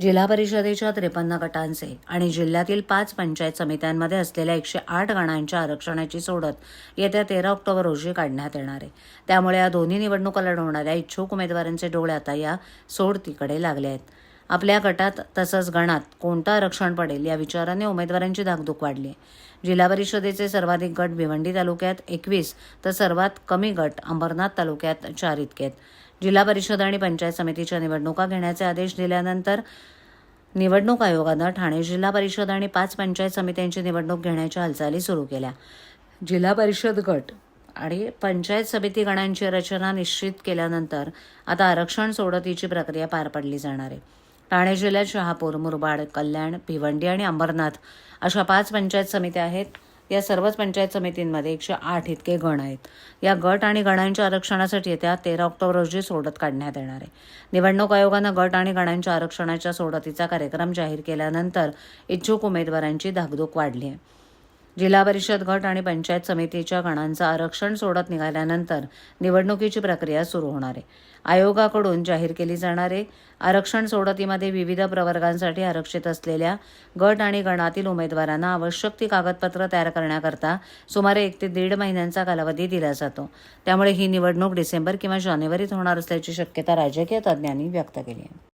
जिल्हा परिषदेच्या त्रेपन्न गटांचे आणि जिल्ह्यातील पाच पंचायत समित्यांमध्ये असलेल्या एकशे आठ गणांच्या आरक्षणाची सोडत येत्या तेरा ऑक्टोबर रोजी काढण्यात येणार आहे. त्यामुळे या दोन्ही निवडणुका लढवणाऱ्या इच्छुक उमेदवारांचे डोळे आता या सोडतीकडे लागले आहेत. आपल्या गटात तसंच गणात कोणतं आरक्षण पडेल या विचाराने उमेदवारांची धाकधूक वाढली आहे. जिल्हा परिषदेचे सर्वाधिक गट भिवंडी तालुक्यात एकवीस तर सर्वात कमी गट अंबरनाथ तालुक्यात चार इतके आहेत. जिल्हा परिषद आणि पंचायत समितीच्या निवडणुका घेण्याचे आदेश दिल्यानंतर निवडणूक आयोगानं ठाणे जिल्हा परिषद आणि पाच पंचायत समित्यांची निवडणूक घेण्याच्या हालचाली सुरू केल्या. जिल्हा परिषद गट आणि पंचायत समिती गणांची रचना निश्चित केल्यानंतर आता आरक्षण सोडतीची प्रक्रिया पार पडली जाणार आहे. ठाणे जिल्ह्यात शहापूर मुरबाड कल्याण भिवंडी आणि अंबरनाथ अशा पाच पंचायत समित्या आहेत. या सर्वच पंचायत समितींमध्ये एकशे आठ इतके गण आहेत. या गट आणि गणांच्या आरक्षणासाठी येत्या तेरा ऑक्टोबर रोजी सोडत काढण्यात येणार आहे. निवडणूक आयोगानं गट आणि गणांच्या आरक्षणाच्या सोडतीचा कार्यक्रम जाहीर केल्यानंतर इच्छुक उमेदवारांची धाकधूक वाढली आहे. जिल्हा परिषद गट आणि पंचायत समितीच्या गणांचं आरक्षण सोडत निघाल्यानंतर निवडणुकीची प्रक्रिया सुरू होणार आहे. आयोगाकडून जाहीर केली जाणारे आरक्षण सोडतीमध्ये विविध प्रवर्गांसाठी आरक्षित असलेल्या गट आणि गणातील उमेदवारांना आवश्यक ती कागदपत्र तयार करण्याकरता सुमारे एक ते दीड महिन्यांचा कालावधी दिला जातो. त्यामुळे ही निवडणूक डिसेंबर किंवा जानेवारीत होणार असल्याची शक्यता राजकीय तज्ज्ञांनी व्यक्त केली आहे.